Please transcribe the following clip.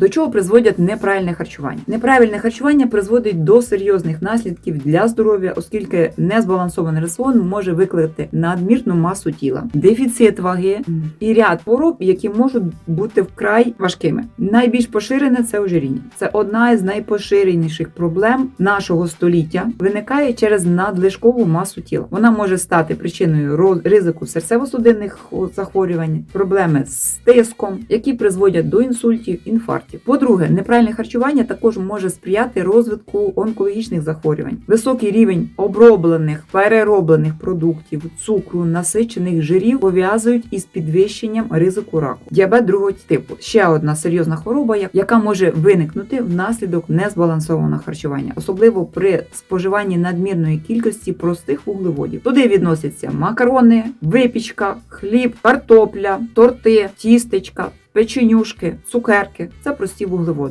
До чого призводять неправильне харчування? Неправильне харчування призводить до серйозних наслідків для здоров'я, оскільки незбалансований раціон може викликати надмірну масу тіла, дефіцит ваги і ряд хвороб, які можуть бути вкрай важкими. Найбільш поширене це ожиріння. Це одна із найпоширеніших проблем нашого століття. Виникає через надлишкову масу тіла. Вона може стати причиною ризику серцево-судинних захворювань, проблеми з тиском, які призводять до інсультів, інфарктів. По-друге, неправильне харчування також може сприяти розвитку онкологічних захворювань. Високий рівень оброблених, перероблених продуктів, цукру, насичених жирів пов'язують із підвищенням ризику раку. Діабет другого типу ще одна серйозна хвороба, яка може виникнути внаслідок незбалансованого харчування, особливо при споживанні надмірної кількості простих вуглеводів. Туди відносяться макарони, випічка, хліб, картопля, торти, тістечка. Печенюшки, цукерки це прості вуглеводи.